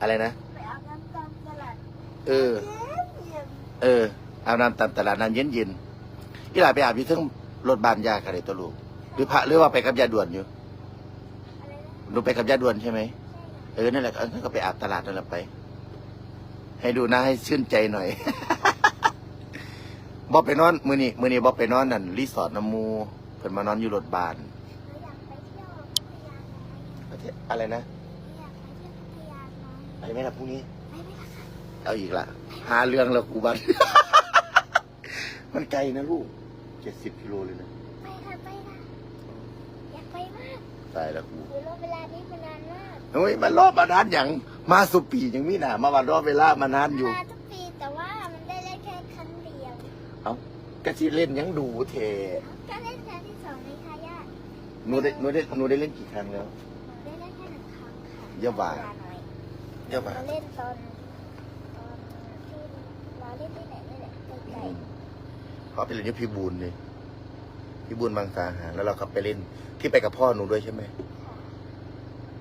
อะไรนะ ไปอาบน้ำตามตลาดเออ เย็นเอออาบน้ำตามตลาดน้ำเย็นเย็นๆอีหลาไปอาบอยู่เทั้งรถบานยากันเลยตัวลูก หรือพระหรือว่าไปกับยาด่วนอยู่ๆอะไรนะหนูไปกับยาด่วนใช่ไหมใช่ค่ะเออ นั่นแหละเออก็ไปอาบตลาดนั่นแหละไป ให้ดูนะให้ชื่นใจหน่อย บอไปนอน มือนี้มือนี้บอไปนอนนั่นรีสอร์ทน้ำมูเพิ่นมานอนอยู่รถบานหนูอยากไปเที่ยวพัทยาน้อยอะไรนะ ไปไหมล่ะพรุ่งนี้ไปไหมล่ะคะเอาอีกละหาเรื่องแล้วกูบัน มันไกลนะลูกเจ็ดสิบกิโลเลยนะไปค่ะไปค่ะอยากไปมากตายแล้วกูหนูรอเวลานี้มานานมากเฮ้ยมันรอบมานานอย่างมาสุปียังมีหนามาวันรอบเวลามานานอยู่ มาทุกปีแต่ว่ามันได้เล่นแค่ครั้งเดียวเอากะสิเล่นยังดูเทก็เล่นครั้งที่สองในทายาทหนูได้หนูได้หนูได้เล่นกี่ครั้งแล้วหนูได้เล่นแค่หนึ่งครั้งค่ะเยอะว่ะวลน้ อยเยอะมากเราเล่นตอนตอนที่เราเล่นที่ไหนนี่แหละไกลเพราะไปเล่นที่พี่บูนเลยพี่บูนบางสาหารแล้วเราก็ไปเล่นที่ไปกับพ่อหนูด้วยใช่ไหมๆค่ะ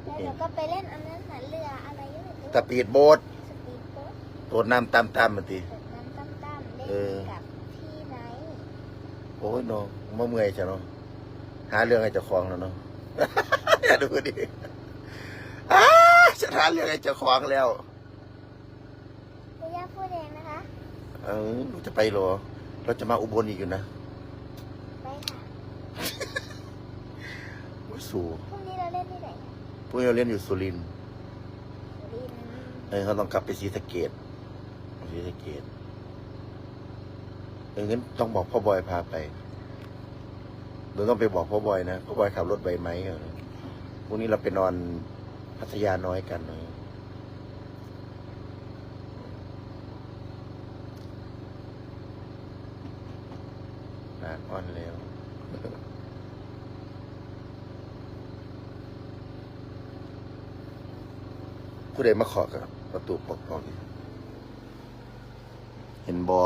แล้วเราก็ไปเล่นอันนั้นน่ะเรืออะไรนี่แหละสปีดโบ๊ทสปีดโบ๊ทโดดน้ำตามตามมาตีเกิดน้ำตั้มๆเล่เออนกับพี่ไนท์โอ้ยน้องมาเมื่อยจ้ะเนาะหาเรื่องให้เจ้าของแล้วเนาะอย่าดูดิอ้า ฉันหาเรื่องให้เจ้าของแล้วคุณย่าพูดเองนะคะเออหนูจะไปเหรอ เราจะมาอุบลอีกอยู่นะไปค่ะโอ้ยสู่พรุ่งนี้เราเล่นที่ไหนคะพวกเราเรียนอยู่สุรินทร์สุรินทร์เออเขาต้องกลับไปศรีสะเกดศรีสะเกดเอองั้นต้องบอกพ่อบอยพาไปหนูต้องไปบอกพ่อบอยนะพ่อบอยขับรถไปไหมเออพรุ่งนี้เราไปนอน พัทยาน้อยกันเนอะนานอ่อนแล้วผู้ใดมาขอกับประตูปกปอกนี่เห็นบอ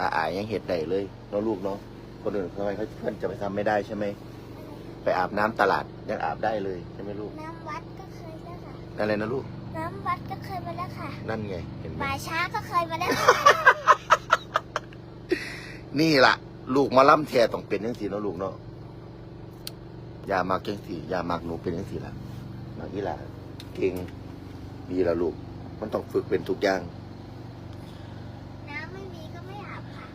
อาอายยังเห็ดได้เลยเน้องลูกเนาะคนอื่นทำไมเขาเพื่อนจะไปทำไม่ได้ใช่ไหม ไปอาบน้ำตลาดยังอาบได้เลยใช่ไหมลูก น้ำวัดก็เคยแล้วค่ะ อะไรนะลูก น้ำวัดก็เคยมาแล้วค่ะนั่นไงเห็นไหมป่าช้าก็เคยมาแล้วค่ะนี่ล่ะ ลูกหมาล่ำแทต้องเป็นยังสีเนาะลูกเนาะอย่ามักยังสีอย่ามักหนูเป็นยังสีล่ะมักอีหล่ะเก่งดีละลูก มันต้องฝึกเป็นทุกอย่าง น้ำไม่มีก็ไม่อาบค่ะ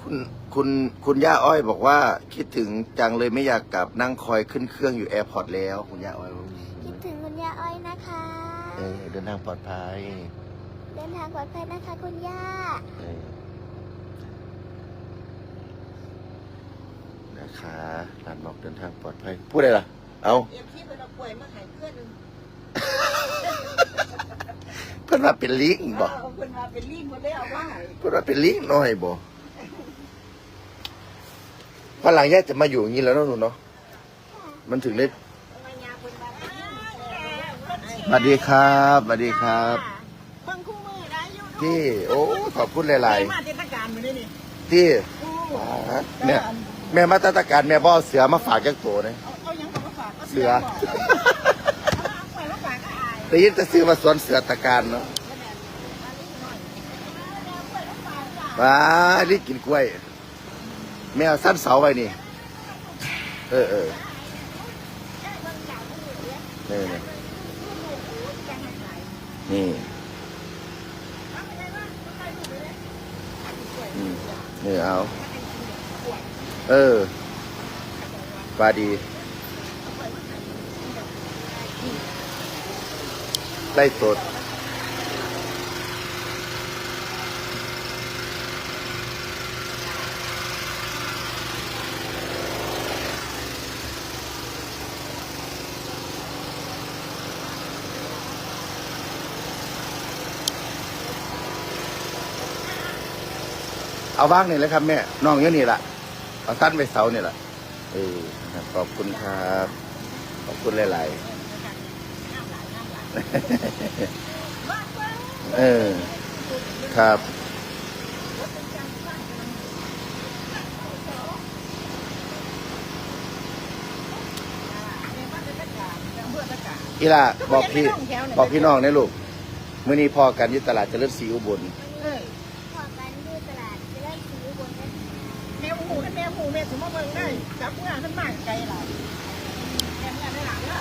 คุณคุณคุณย่าอ้อยบอกว่า คิดถึงจังเลยไม่อยากกลับนั่งคอยขึ้นเครื่องอยู่แอร์พอร์ตแล้ว คุณย่าอ้อยบอกคิดถึงคุณย่าอ้อย นะคะ เออเดินทางปลอดภัย เดินทางปลอดภัยนะคะคุณย่าเออนะคะหลานบอกเดินทางปลอดภัย พูดอะไรล่ะ เอาเอ็มที่เป็นเอาป่วยมาใหายเพื่อนหนึ่งเพื่อนว่าเป็นลิงบอกเอาคนมาเป็นลิงมาได้เอาว่าใหายเพื่อนว่าเป็นลิงน้อยบอกวันหลังย่าจะมาอยู่อย่างนี้แล้วเนาะหนูเนาะ มันถึงได้ ทำไมยาคนมาเป็นลิง สวัสดีครับสวัสดีครับเบิ่งคู่มือได้อยู่ที่โอ้ขอบคุณหลาย มาเทศกาลมาได้นี่ๆ ที่แม่แม่มาตรการแม่บ่เอาเสือมาฝากจักตัวนะเอาเอายังของมาฝากาเสือบอกเอาไปมาฝากก็อาย ได้ยินแต่ซื้อมาสวนเสือตะการเนาะว้านี่กินกล้วย แมวสั้นเสาไว้นี่ เออเออนี่นี่ นี่อืมนี่เอา เออปลาดีไล่สด เอาว่างนี่เลยครับแม่น้องอยู่นี่แหละเอาสั้นไปเสานี่แหละเออนะครับขอบคุณครับขอบคุณหลายๆเออครับอีล่ะบอกพี่บอกพี่น้องนี่ลูกเมื่อนี้พอกันอยุตลาดเจริญศรีอุบล เออ พอกันที่ตลาดจะได้ซื้อบนนั้น แม่หู แม่หูแม่สมมติเบิ่งได้จับงานขึ้นมากไกลหลายแม่งานได้หลังเด้อ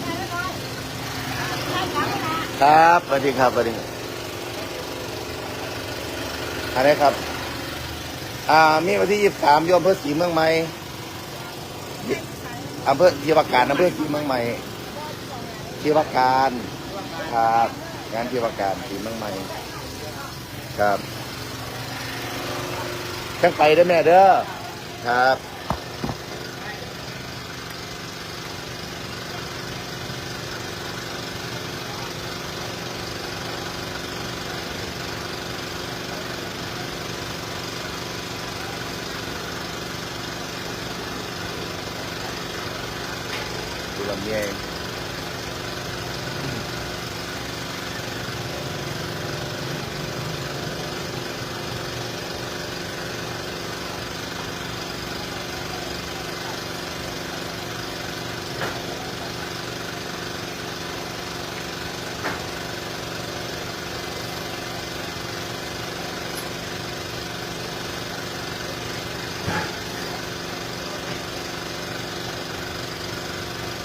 ได้แล้น้อยได้หลังเลาครับสวัสดีครับสวัสดีครับอะไรครับ อ่า มีวันที่ยี่สิบสามยอมเพื่อสีเมืองใหม่อำเภอทียบการอำเภอสีเมืองใหม่ทียบการ ครับ งานทียบการสีเมืองใหม่ ครับ จังไปเด้อแม่เด้อครับ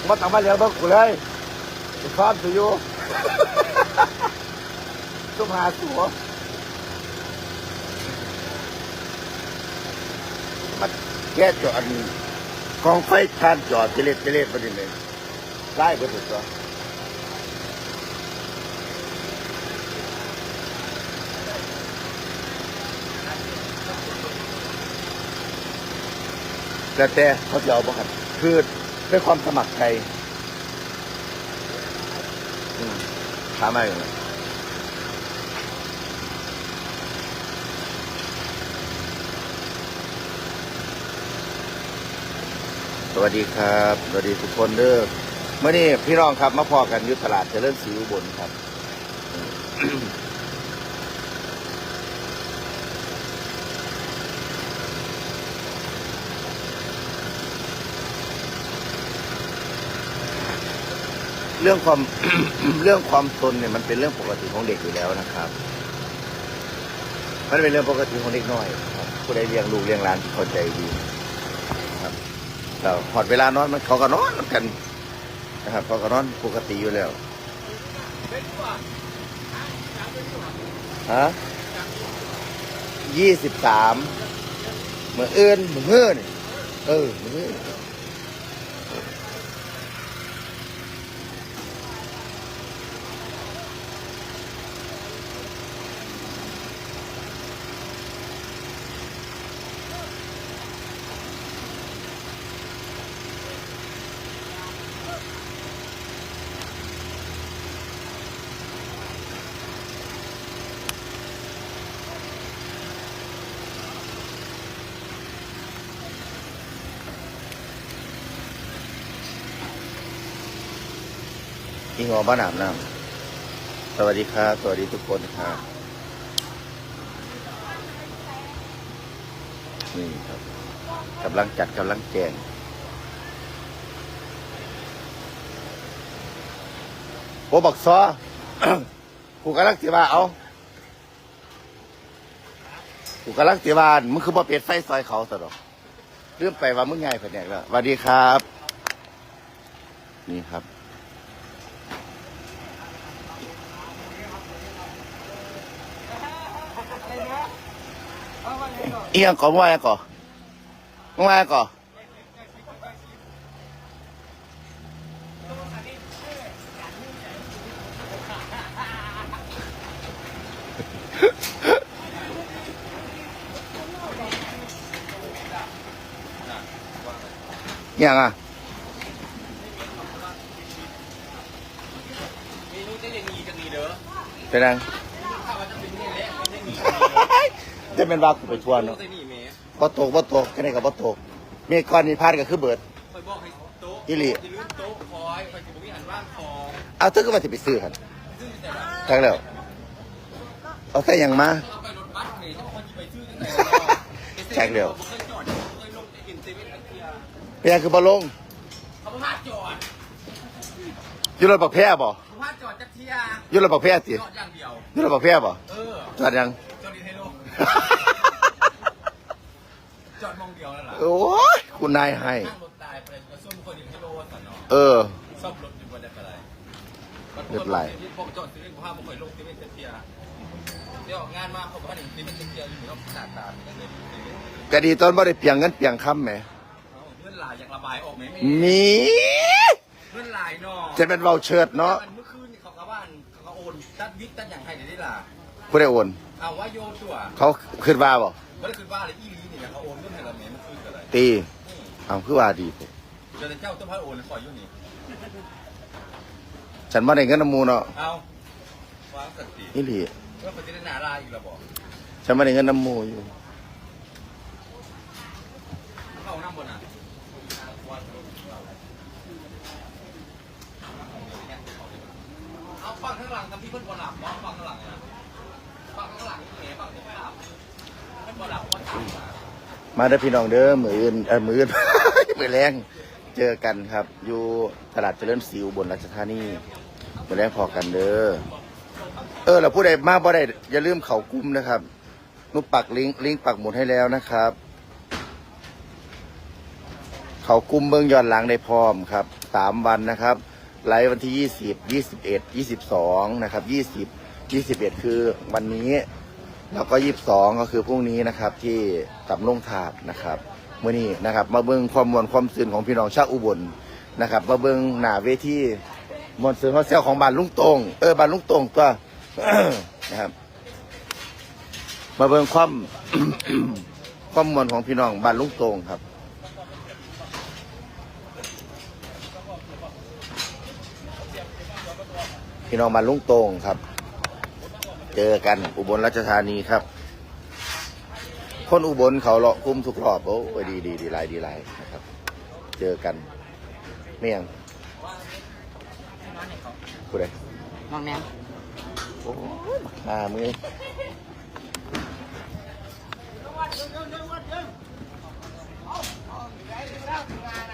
มาตั้งมาเลี้ยงเบิกกูเลยจะพร้อมสิอยู่ตุ้มหาสัวมาแก้จอดกองไฟทานจอดเจเล็ดเจเล็ดประเด็นเลยไล่เบิดตัวแต่แต่เขาจะเอาบ่ครับคือ ด้วยความสมัครใจถามอะไรนะสวัสดีครับ สวัสดีทุกคนเด้อเมื่อนี้พี่น้องครับมาพอกันยุทตลาดเจริญศรีอุบลครับ เรื่องความ เรื่องความตนเนี่ยมันเป็นเรื่องปกติของเด็กอยู่แล้วนะครับ มันเป็นเรื่องปกติของเด็กน้อยครับผู้ใดเลี้ยงลูกเลี้ยงหลานที่เข้าใจดีนะครับเราพอดเวลานอนมันเขาก็นอนกันนะครับเขาก็นอนปกติอยู่แล้วฮะยี่สิบสามเมื่อเอื้อนเมื่อเอื้อนเออเมื่อ เอื้อนอิงอบ้านอาบน้ำสวัสดีครับ สวัสดีทุกคนครับนี่ครับกำลังจัดกำลังแจงโอ้บักซอกูกำลังสิว่าเอากูกำลังสิว่ามึงคือบ่เปิดไฟซอยเขาซะดอกเรื่องไปว่ามึงไงแผนกแล้วสวัสดีครับ นี่ครับ อียังก่อนว่าหยังก่อนว่าหยังก่อนอิหยังอะเมนูจะอย่างนี้กันดีเด้อเป็นไง ถ้าว่าจะเป็นนี่แหละมันจะมี จะเป็นว่ากูไปทวนโต๊ะเนาะใส่นี่แม่บ่ตกบ่ตกแค่ไหนกับบ่ตกมีก้อนมีพาดก็คือเบิดคอยบอกให้โต๊ะอีหลีจะลืมโต๊ะคอยคอยจะบอกวิหันว่างของเอาเธอก็มาจะไปซื้อกันซึ่งแต่ละจังแล้วเอาแต่อย่างมาเอาไปรถบัสเนี่ยต้องคนจะไปซื้อตั้งแต่แจ็คเดียวเคยจอดเคยลงไปกินเซเว่นตะเกียบเป็นหยังคือบ่ลงเขาพลาดจอดอยู่รถบักแพ้บ่เขาพลาดจอดจะเที่ยอยุระบอกแพทย์สิจอดอย่างเดียวอยุระบอกแพทย์ป่ะเออจอดยัง จอดดีให้โลกจอดมองเดียวนั่นแหละโอ้ยคุณนายให้ นั่งรถตายไปกระซุ่มคนดีให้โลกสันเนาะเออ ซ่อมรถอยู่บนอะไรเรียบร้อย พวกจอดซื้อเองภาพมันคอยลงที่เป็นเทียเดี๋ยวออกงานมาเขาบอกว่าหนึ่งที่เป็นเทียอยู่ต้องหน้าตาเป็นเลยกะดีตอนบ่ได้เปียงเงินเปียงคำไหมเพื่อนหลายอยากระบายออกไหมมีเพื่อนหลายเนาะ จะเป็นเบาเชิดเนาะเมื่อคืนเขากระบ้านเขาก็โอนตัดวิกตัดอย่างไทยเดี๋ยวนี้ล่ะผู้ได้โอน เอาว่าโยตัวเขาขึ้นว่าบ่ไม่ได้คือว่าอะไรอีลีนี่เขาโอนเรื่องอะไรเมื่อคืนอะไรตีเอาคือว่าดีผมเจ้าเจ้าต้องพัดโอนขออยู่นี่ฉันบ่ได้เงินน้ำหมูเนาะเอาวางสตินี่หลีเพื่อปฏิเสธนาลาอีกระบอกฉันบ่ได้เงินน้ำหมูอยู่เข้าน้ำบนอะเอาฟังข้างหลังกับพี่เพื่อนบอลหลับฟังข้ มามาเด้อพี่น้องเด้อมืออื่นเออมืออื่น มือแรงเจอกันครับ อยู่ตลาดเจริญศรีอุบลราชธานีมือแรงพอกันเด้อเออเราผู้ใดมาบ่ได้อย่าลืมเขากุ้มนะครับนุปักลิงก์ลิงก์ปักหมุดให้แล้วนะครับ เขากุ้มเบื้องย้อนหลังได้พร้อมครับสามวันนะครับไลฟ์วันที่ยี่สิบยี่สิบเอ็ดยี่สิบสองนะครับยี่สิบยี่สิบเอ็ดคือวันนี้ แล้วก็ยี่สิบสองก็คือพรุ่งนี้นะครับที่ตับลงถาดนะครับเมื่อนี้นะครับมาเบิ้งความมวลความซื่นของพี่น้องชาวอุบลนะครับมาเบิ้งหน้าเวทีมวลซื่นของเซลของบ้านลุงตงเออบ้านลุงตงตัวนะครับมาเบิ้งความความมวลของพี่น้องบ้านลุงตงครับพี่น้องบ้านลุงตงครับ เจอกันอุบลราชธานีครับ คนอุบลเขาเลาะคุ้มทุกรอบโอ้ยดีดีดีหลายดีหลายนะครับ เจอกันเมี่ยงผู้ใดน้องแนมโอ้ยหามือเ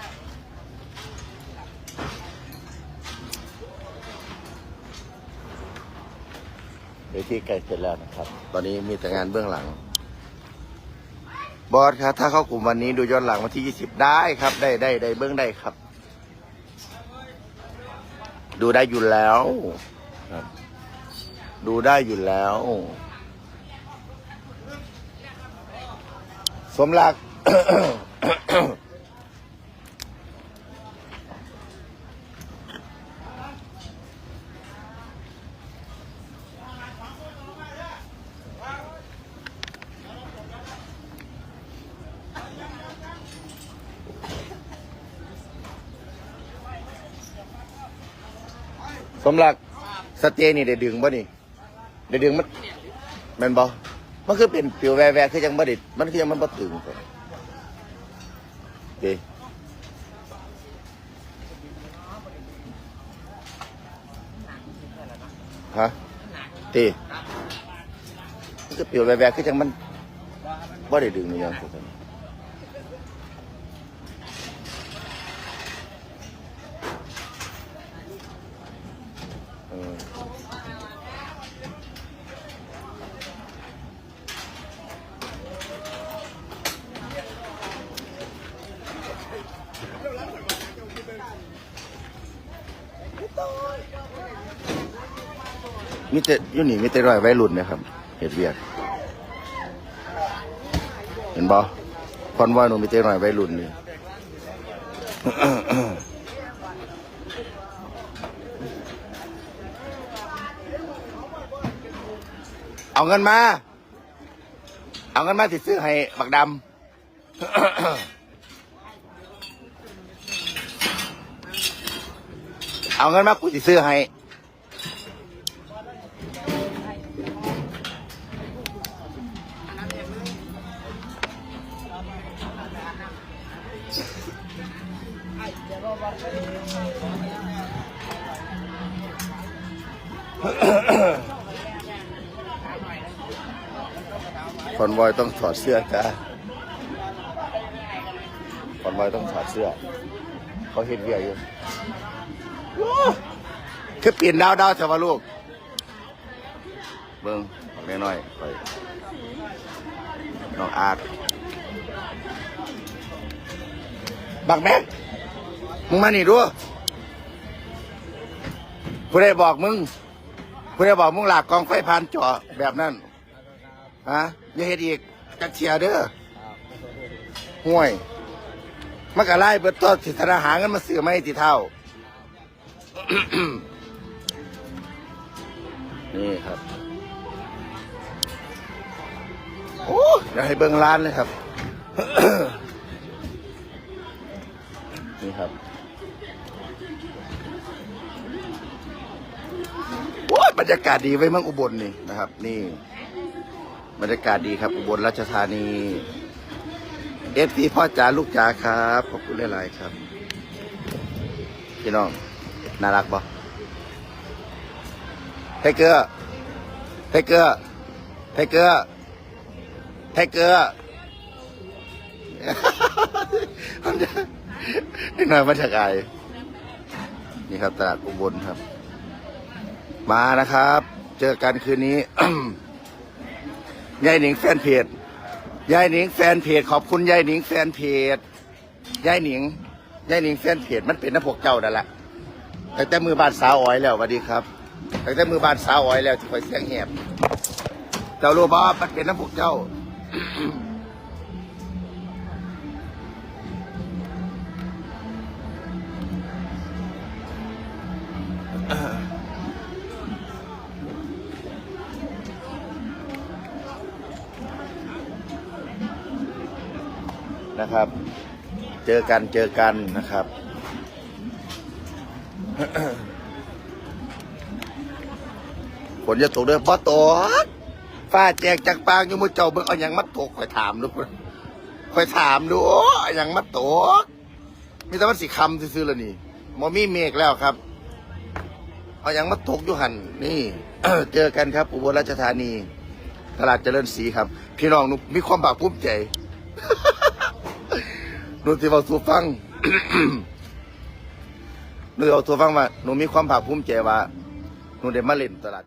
วทีใกล้เสร็จแล้วนะครับ ตอนนี้มีแต่งานเบื้องหลัง บอสครับ ถ้าเข้ากลุ่มวันนี้ดูย้อนหลังวันที่ 20 ได้ครับ ได้ได้ได้เบื้องได้ครับ ดูได้อยู่แล้วครับ ดูได้อยู่แล้ว สมรัก สมรักสเตย์นี่ได้ดึงบ่นี่ได้ดึงมันแมันบ่มันคือเป็นปิวแววๆคือยังบ่ได้มันคือยังมันบ่ตึงเลยเด้ฮะต้มันคือปิวแววๆคือยังมันบ่ได้ดึงนี่ยังคือกัน มิเตอยูนี่มิเตอรอยไว้รุ่นนะครับเห็ดเวียดเห็นบ่คอนวอยหนูมิเตอรอยไว้รุ่นนี่เอาเงินมา เอาเงินมาติดซื้อให้บักดำ เอาเงินมากูติดซื้อให้ อนวอยต้องถอดเสื้อจ้าคอนวอยต้องถอดเสื้อ เขาเห็นเวียอยู่คือเปลี่ยนดาวดาวเถอะวะลูก เบิ้งออกน้อยๆไปน้องอาร์ตบักแม็กมึงมานี่ดูผู้ใดบอกมึงผู้ใดบอกมึงหลากกองไฟผ่านจาะแบบนั้น ฮะอย่าเฮ็ดอีกจักเชียเด้อห่วยมันก็ไล่เบิดตัวสิธนาหาเงินมาซื้อไม่ติเท่า นี่ครับ โอ้เดี๋ยวให้เบิ้งร้านเลยครับ นี่ครับโอ้ยบรรยากาศดีไว้เมืองอุบลนี่นะครับ นี่ บรรยากาศดีครับอุบลราชธานีเอฟซีพ่อจ๋าลูกจ๋าครับขอบคุณหลายๆครับพี่น้องน่ารักปะไทเกอร์ไทเกอร์ไทเกอร์ไทเกอร์มันจะนี่หน่อยมาจากไอนี่ครับตลาดอุบลครับ มานะครับ เจอกันคืนนี้ ยายหนิงแฟนเพจยายหนิงแฟนเพจขอบคุณยายหนิงแฟนเพจยายหนิงยายหนิงแฟนเพจมันเป็นน้ำพวกเจ้านั่นแหละตั้งแต่มือบานสาวอ้อยแล้วสวัสดีครับตั้งแต่มือบานสาวอ้อยแล้วที่คอยเสียงแหบเจ้ารู้บ่มันเป็นน้ำพวกเจ้า เจอกันเจอกันนะครับ ฝนจะตกเด้อบ่ตกฟ้าแจกจากปางอยู่มือเจ้าเบิ่งเอาหยังมาตกคอยถามดูคอยถามดูอ้เอาหยังมาตกมีแต่มันสิคำซื่อๆแล้วนี่มอมีเมฆแล้วครับ เอาหยังมาตกอยู่หันนี่เจอกันครับ อุบลราชธานี ตลาดเจริญศรีครับ พี่น้องนุมีความภาคภูมิใจ หนูที่เอาสู่ฟัง หนูเอาสู่ฟังว่าหนูมีความภาคภูมิใจว่าหนูได้มาเล่นตลาด